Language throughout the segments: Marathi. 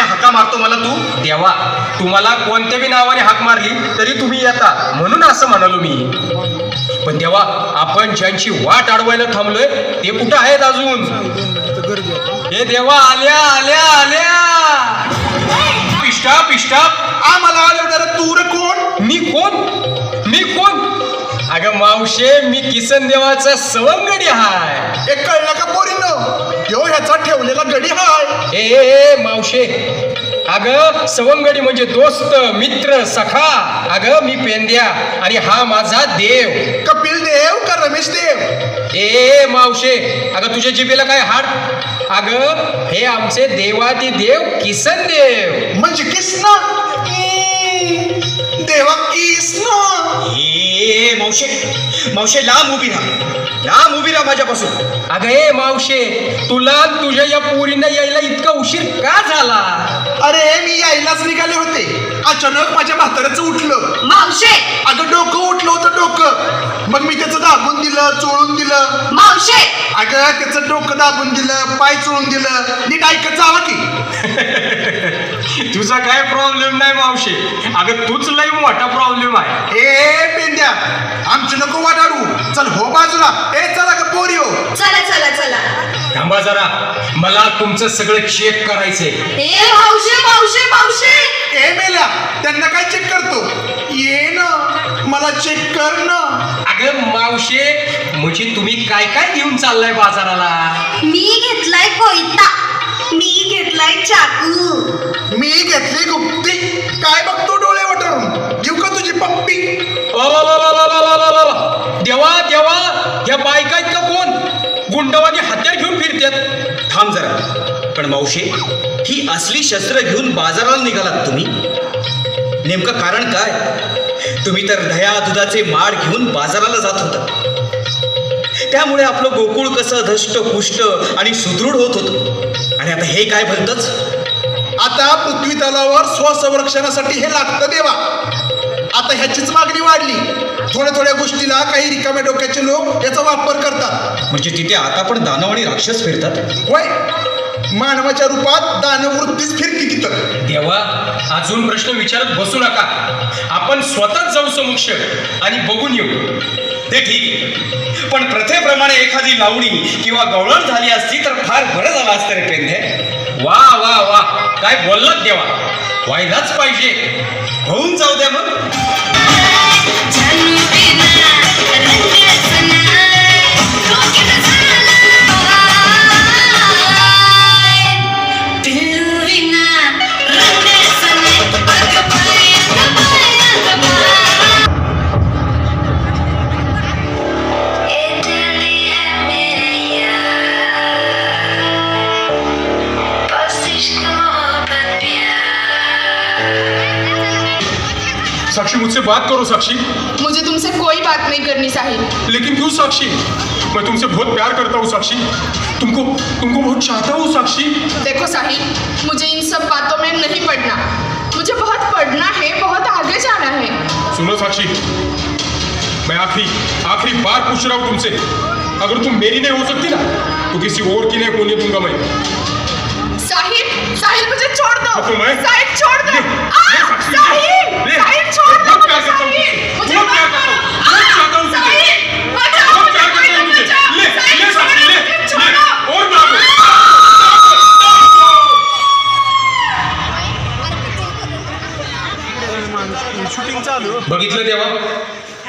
नावाने हाका मारतो मला तू? देवा तुम्हाला कोणत्या बी नावाने हाक मारली तरी तुम्ही येता. म्हणून असं म्हणालो मी. पण देवा आपण ज्यांची वाट अडवायला थांबलोय ते कुठं आहेत अजून? हे देवा आल्या आल्या आल्या! पिष्टाप पिष्टाप आम्हाला आलं तू रे कोण? मी कोण? मी कोण? अगं मावशे मी किसन देवाचा सवंगडी हाय. हे कळलं का पोरीनं? ह्यो ह्याचा ठेवलेला गडी हाय. ए ए, ए मावशे. अगं सवंगडी म्हणजे दोस्त मित्र सखा. अगं मी पेंद्या आणि हा माझा देव. कपिल देव का रमेश देव? ए ए, मावशे. अगं तुझ्या जिभेला काय हाड? अगं हे आमचे देवादी देव किसन देव. म्हणजे किसना देवा ए मावशे. मावशे लांब उभी राहा. लांब उभी राहा माझ्यापासून. अगं ए मावशे तुला तुझ्या या पोरीनं यायला इतका उशीर का झाला? अरे मी यायलाच निघाले होते. अचानक माझ्या म्हाताऱ्याचं उठलं. मावशे! अगं डोकं उठलं होतं डोकं. मग मी त्याचं दाबून दिलं चोळून दिलं. मावशे! अगं त्याचं डोकं दाबून दिलं पाय चोळून दिलं. नीट ऐकत जावं की. तुझा काय प्रॉब्लेम नाही मावशे. अगं तूच लई मोठा प्रॉब्लेम आहे. ए पेंड्या आमची नको वाटाडू चल हो बाजूला. ए चला का पोरी हो. चला चला चला. थांबा जरा. मला तुमचं सगळं चेक करायचंय. ए मावशे मावशे मावशे. ए मेल्या त्यांना काय चेक करतो? ये ना मला चेक कर ना. अगं मावशे म्हणजे तुम्ही काय काय घेऊन चाललाय बाजाराला? मी घेतलाय कोयता. मी घेतलाय चाकू. मी घेतली गुप्ती. काय बघतो डोळे वटरून घेऊ का तुझी पप्पी? देवा देवा या बायका इतकं कोण? गुंडवानी हत्या घेऊन फिरतात. थांब जरा. पण मावशी ही असली शस्त्र घेऊन बाजाराला निघालात तुम्ही? नेमकं कारण काय? तुम्ही तर दह्या दुधाचे माड घेऊन बाजाराला जात होता. त्यामुळे आपलं गोकुळ कसं धष्ट पुष्ट आणि सुदृढ होत होतं. आणि आता हे काय भलतंच आता पृथ्वी तलावर स्वसंरक्षणासाठी हे लागतं देवा. आता ह्याचीच मागणी वाढली. थोड्या थोड्या गोष्टीला काही रिकाम्या डोक्याचे लोक याचा वापर करतात. म्हणजे तिथे आता पण दानव आणि राक्षस फिरतात? होय. मानवाच्या रूपात दानवृत्तीच फिरती तिथं. देवा अजून प्रश्न विचारत बसू नका. आपण स्वतःच जाऊ समक्ष आणि बघून येऊ. ते ठीक. आहे पण प्रथेप्रमाणे एखादी लावणी किंवा गवळण झाली असती तर फार बरं झालं असतं रे पेंधे वा वा वा. काय बोललात देवा. व्हायलाच पाहिजे. होऊन जाऊ द्या मग. बात करो साक्षी? मुझे तुमसे कोई बात नहीं करनी साहिल लेकिन क्यों साक्षी? मैं तुमसे बहुत प्यार करता हूँ साक्षी। तुमको तुमको बहुत चाहता हूँ साक्षी। देखो साहिल मुझे इन सब बातों में नहीं पढ़ना। मुझे बहुत पढ़ना है बहुत आगे जाना है। सुनो साक्षी। मैं आखिरी आखिरी बार पूछ रहा हूँ तुमसे। अगर तुम मेरी नहीं हो सकती ना तो किसी और की नहीं होने दूंगा मैं। साहिल मुझे छोड़ दो। साहिल छोड़ दो। साहिल साहिल छोड़ दो मुझे साहिल। मुझे बघितलं तेव्हा?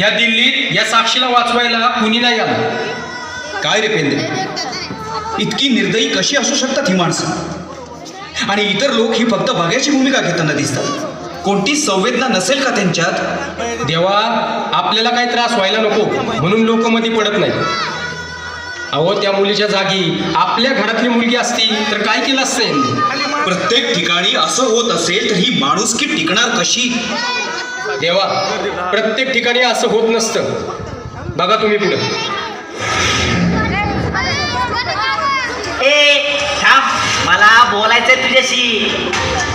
या दिल्लीत या साक्षीला वाचवायला कुणी नाही आलं? काय रे पेंद्रे इतकी निर्दयी कशी असू शकतात ही माणसं? आणि इतर लोक ही फक्त बघायची भूमिका घेताना दिसतात. कोणती संवेदना नसेल का त्यांच्यात? देवा आपल्याला काही त्रास व्हायला नको म्हणून लोक मध्ये पडत नाही. अहो त्या मुलीच्या जागी आपल्या घरातली मुलगी असती तर काय केलं असेल? प्रत्येक ठिकाणी असं होत असेल तर ही माणुसकी टिकणार कशी? देवा प्रत्येक ठिकाणी असं होत नसतं. बघा तुम्ही पुढे. ए मला बोलायचंय तुझ्याशी.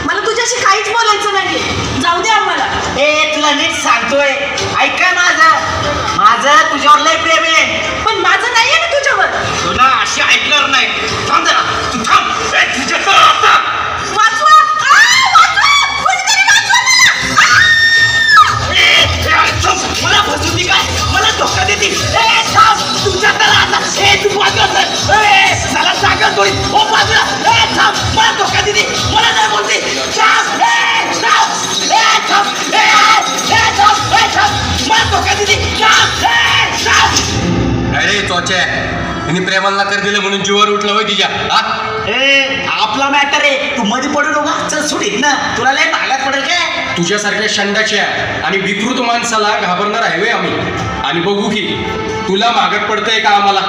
मला तुझ्याशी काहीच बोलायचं नाही जाऊ दे आम्हाला. ए तुला नीट सांगतोय. ऐका माझं. माझं तुझ्यावर लय प्रेम आहे. पण माझं नाही आहे ना तुझ्यावर. तुला अशी ऐकणार नाही. समजा तू थांब. तुझ्या मला! काय मला धोका देते. प्रेमाला नकार दिलं म्हणून जीवर उठलं होय तिच्या. हा? ए आपला मॅटर आहे. तू मध्ये पडू नका. चल सुटीत ना तुला लय भागात पडेल काय? तुझ्यासारख्या शंडाच्या आणि विकृत माणसाला घाबरणार आहे वे आम्ही. आणि बघू की तुला मागत पडतंय का आम्हाला?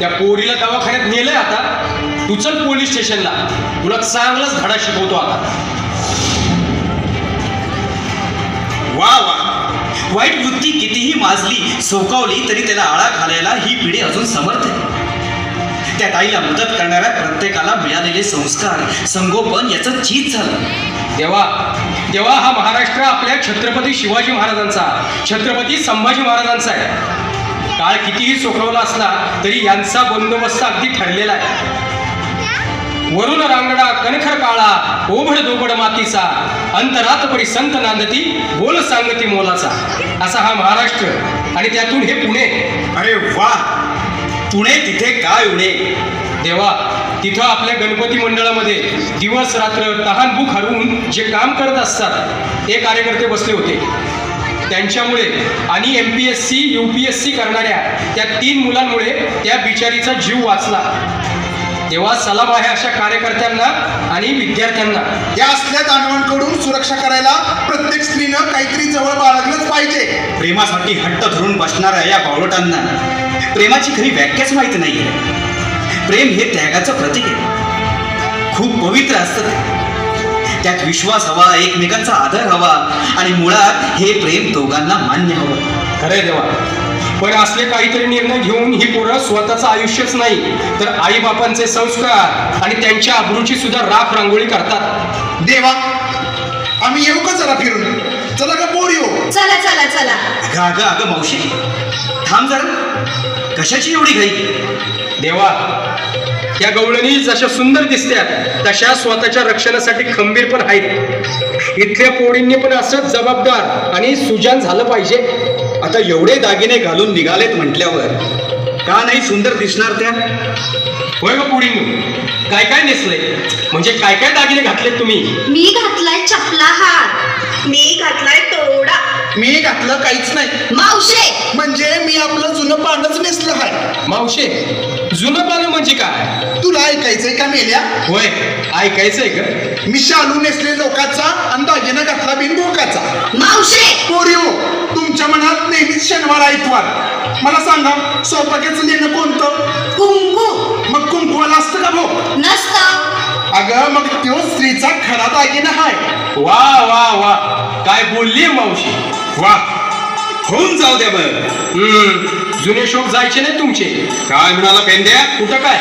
त्या पोरीला दवाखान्यात नेलंय आता. तू चल पोलीस स्टेशनला. तुला चांगलाच धडा शिकवतो आता. वा वा. वाईट वृत्ती कितीही माजली सोकावली तरी त्याला आळा घालायला ही पिढी अजून समर्थ आहे. त्या ताईला मदत करणाऱ्या प्रत्येकाला मिळालेले संस्कार संगोपन याचं चीज झालं. देवा देवा हा महाराष्ट्र आपल्या छत्रपती शिवाजी महाराजांचा छत्रपती संभाजी महाराजांचा आहे. काळ कितीही सोखवला असला तरी यांचा बंदोबस्त अगदी ठरलेला आहे. वरुण रांगडा कणखर काळा ओभड दोबड मातीचा अंतरात परी संत नांदती बोल सांगती मोलाचा. असा हा महाराष्ट्र आणि त्यातून हे पुणे. अरे वा! पुणे तिथे काय उणे? देवा तिथं आपल्या गणपती मंडळामध्ये दिवस रात्र तहान भूक हरवून जे काम करत असतात ते कार्यकर्ते बसले होते. त्यांच्यामुळे आणि M P S C U P S C करणाऱ्या त्या तीन मुलांमुळे त्या बिचारीचा जीव वाचला. तेव्हा सलाम आहे अशा कार्यकर्त्यांना आणि विद्यार्थ्यांना. या असल्या दानवांकडून सुरक्षा करायला प्रत्येक स्त्रीनं काहीतरी जवळ बाळगलंच पाहिजे. प्रेमासाठी हट्ट धरून बसणाऱ्या या बावळटांना. प्रेमाची खरी व्याख्याच माहिती नाही प्रेम हे त्यागाचं प्रतीक आहे. खूप पवित्र असतं ते. त्यात विश्वास हवा एकमेकांचा आदर हवा आणि मुळात हे प्रेम दोघांना मान्य हवं. खरंय देवा. पण असले काहीतरी निर्णय घेऊन ही पोरं स्वतःचं आयुष्यच नाही. तर आईबापांचे संस्कार आणि त्यांच्या अब्रूची सुद्धा राख रांगोळी करतात. देवा आम्ही येऊ का जरा फिरून. चला का पोर येऊ. चला चला चला. अगं अगं अगं मावशी. थांब जरा. कशाची एवढी घाई? देवा या गवळणी जशा सुंदर दिसत्या तशा स्वतःच्या रक्षणासाठी खंबीर पण आहेत. इथल्या पोळींनी पण असं जबाबदार आणि सुजान झालं पाहिजे. आता एवढे दागिने घालून निघालेत म्हटल्यावर का नाही सुंदर दिसणार त्या? होय ग काय काय नेसलंय? म्हणजे काय काय दागिने घातलेत तुम्ही? मी घातलाय चपला हार मी घातलाय तोडा मी घातलं काहीच नाही. मावशे! म्हणजे मी आपलं जुनं पानच नेसलं आहे मावशे जुनं पानं म्हणजे काय? तुला ऐकायचंय का मेल्या? होय ऐकायचंय का मी शालू नेसले लोकाचा आणि दागिना घातला बिनबोकाचा. मावशे! पोरिओ तुमच्या मनात नेहमीच शनिवार आयतवार मला सांगा सौभाग्याचं लेणं कोणतं? कुंकू! मग कुंकवाला असतं का भाऊ नसतं. अगं मग तो स्त्रीचा खरा दागिना आहे वा वा वा. काय बोलली मावशी? वा होऊन जाऊ द्या बरं. हम्म. जुने शोक जायचे नाही तुमचे. काय म्हणाला पेंद्या कुठं काय?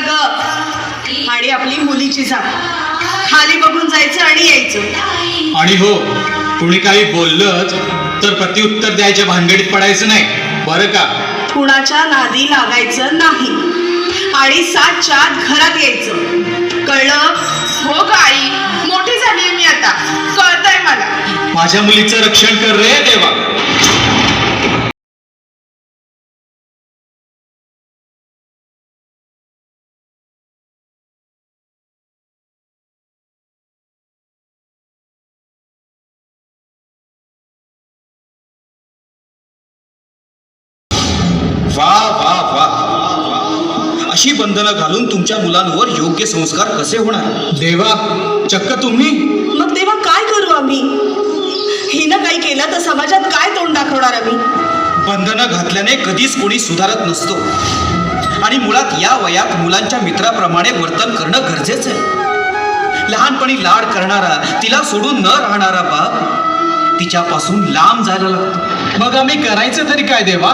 नीट जाग. आणि आपली मुलीची जाग. खाली बघून जायचं आणि यायचं. आणि हो कुणी काही बोललंच तर प्रत्युत्तर द्यायच्या भानगडीत पडायचं नाही. बरं का? कुणाच्या नादी लागायचं नाही. आणि सातच्या घरात यायचं. कळलं? हो का आई मोठी झालीये मी आता. कळतंय मला. माझ्या मुलीचं रक्षण कर रे देवा. वा वा वा अशी बंधनं घालून तुमच्या मुलांवर योग्य संस्कार कसे होणार? देवा चक्क तुम्ही? मग तेव्हा काय करू आम्ही? हिनं काही केलं तर समाजात काय तोंड दाखवणार आम्ही? बंधनं घातल्याने कधीच कोणी सुधारत नसतो. आणि मुळात या वयात मुलांच्या मित्राप्रमाणे वर्तन करणं गरजेचं आहे. लहानपणी लाड करणारा तिला सोडून न राहणारा बाप तिच्यापासून लांब जायला लागतो. मग आम्ही करायचं तरी काय देवा?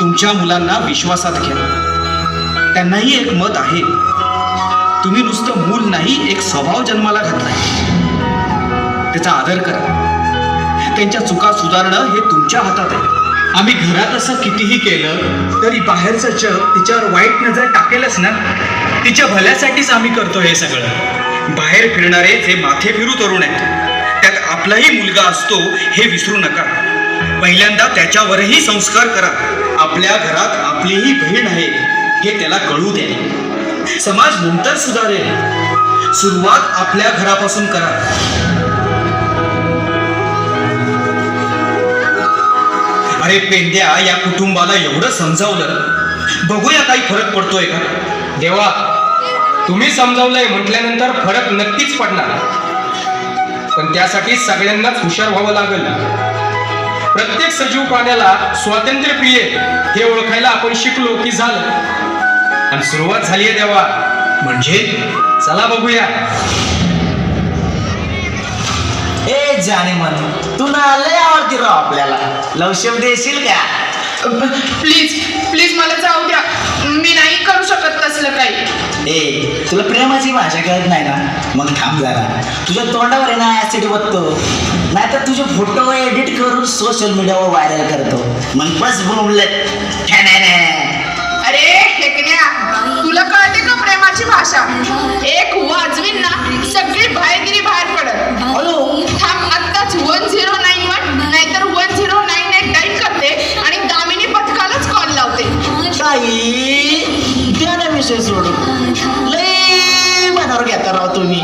तुमच्या मुलांना विश्वासात घ्या. त्यांनाही एक मत आहे. तुम्ही नुसतं मूल नाही एक स्वभाव जन्माला घातलाय. त्याचा आदर करा. त्यांच्या चुका सुधारणं हे तुमच्या हातात आहे. आम्ही घरात असं कितीही केलं तरी बाहेरचं जग तिच्यावर वाईट नजर टाकेलच ना? तिच्या भल्यासाठीच आम्ही करतो हे सगळं. बाहेर फिरणारे जे माथे फिरू तरुण आहेत आपलाही मुलगा असतो हे विसरू नका. पहिल्यांदा त्याच्यावरही संस्कार करा. आपल्या घरात आपलीही बहीण आहे हे त्याला कळू द्या. समाज नंतर सुधारेल. सुरुवात आपल्या घरापासून करा. अरे पेंड्या या कुटुंबाला एवढं समजावलं. बघूया काही फरक पडतोय का? देवा तुम्ही समजावलंय म्हटल्यानंतर फरक नक्कीच पडणार. पण त्यासाठी सगळ्यांनाच हुशार व्हावं लागेल. प्रत्येक सजीव प्राण्याला स्वातंत्र्य प्रिय हे ओळखायला आपण शिकलो की झालं. आणि सुरुवात झाली आहे देवा. म्हणजे चला बघूया. ए जाणे मन तू ना लय आवडती राव आपल्याला. लवशेप देशील का? प्लीज प्लीज मला जाऊ द्या. मी नाही करू शकत तसलं काही. ए तुला प्रेमाची भाषा कळत नाही ना? मग थांब जरा. तुझ्या तोंडावर आहे ना ऍसिड बघतो नाहीतर तुझे फोटो एडिट करून सोशल मीडियावर व्हायरल करतो. मग बस बोंबलत अरे हेकण्या तुला कळते का प्रेमाची भाषा? एक वाजवीन ना सगळी बाहेरगिरी बाहेर पडत हॅलो? थांब आत्ताच वन झिरो नाईन वन नाहीतर one zero nine eight dial करते आणि दामिनी पथकालाच कॉल लावते. विषय सोडून. लय मनावर घेता राव तुम्ही.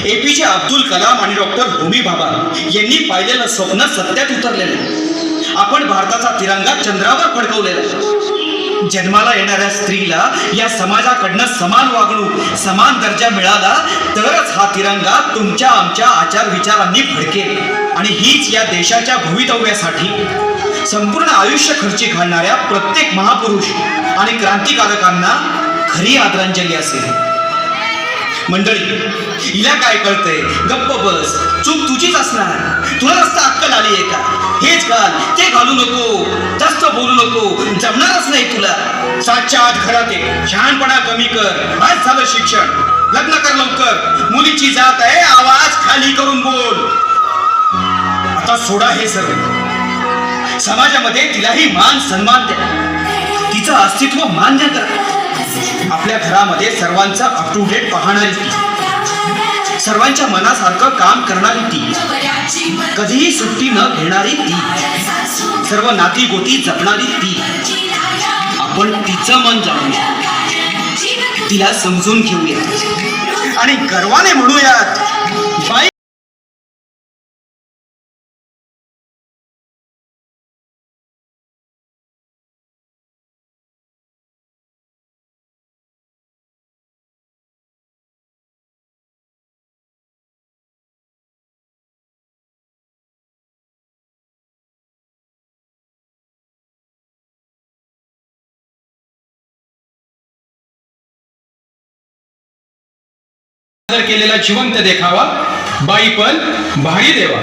मंडळी एपीजे अब्दुल कलाम आणि डॉक्टर होमी बाबा यांनी पाहिलेलं स्वप्न सत्यात उतरलेलं आहे. आपण भारताचा तिरंगा चंद्रावर फडकवलेला जन्माला येणाऱ्या स्त्रीला या समाजाकडनं समान वागणूक समान दर्जा मिळाला तरच हा तिरंगा तुमच्या आमच्या आचार विचारांनी फडकेल. आणि हीच या देशाच्या भवितव्यासाठी. संपूर्ण आयुष्य खर्ची घालणाऱ्या प्रत्येक महापुरुष आणि क्रांतिकारकांना खरी आदरांजली असेल. मंडळी हिला काय कळतंय? गप्प बस. चूक तुझीच असणार. तुला रस्ता अक्कल आली आहे का? हेच घाल. ते घालू नको. जास्त बोलू नको. जमणारच नाही तुला. सातच्या आठ घरात ये. शहाणपणा कमी कर. आज झालं शिक्षण. लग्न कर लवकर. मुलीची जात आहे. आवाज खाली करून बोल. आता सोडा हे सर्व. समाजामध्ये तिलाही मान सन्मान द्या. तिचं अस्तित्व मान्य करा आपल्या घरामध्ये सर्वांचं अप टू डेट पाहणारी ती. सर्वांच्या मनासारखं काम करणारी ती. कधीही सुट्टी न घेणारी ती. सर्व नाती गोती जपणारी ती. आपण तिचं मन जाणूया तिला समजून घेऊया आणि गर्वाने म्हणूयात सादर केलेला जिवंत देखावा. बाई पण भारी देवा.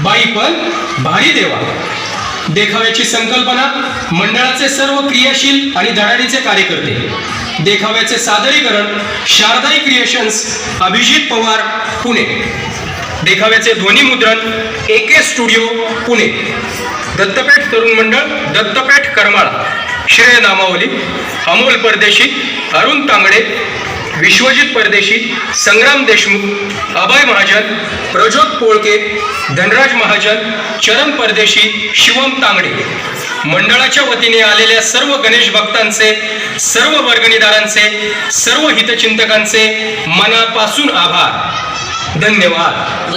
बाई पण भारी देवा. देखाव्याची संकल्पना मंडळाचे सर्व क्रियाशील आणि धडाडीचे कार्यकर्ते. देखाव्याचे सादरीकरण शारदाई क्रिएशन्स अभिजित पवार पुणे. देखाव्याचे ध्वनीमुद्रण A K studio Pune. Dattapeth तरुण मंडळ दत्तपेठ करमाळा. श्रेय नामावली अमोल परदेशी अरुण तांगडे विश्वजित परदेशी संग्राम देशमुख अभय महाजन प्रज्योत पोळके धनराज महाजन चरण परदेशी शिवम तांगडे. मंडळाच्या वतीने आलेल्या सर्व गणेश भक्तांचे सर्व वर्गणीदारांचे सर्व हितचिंतकांचे मनापासून आभार. धन्यवाद.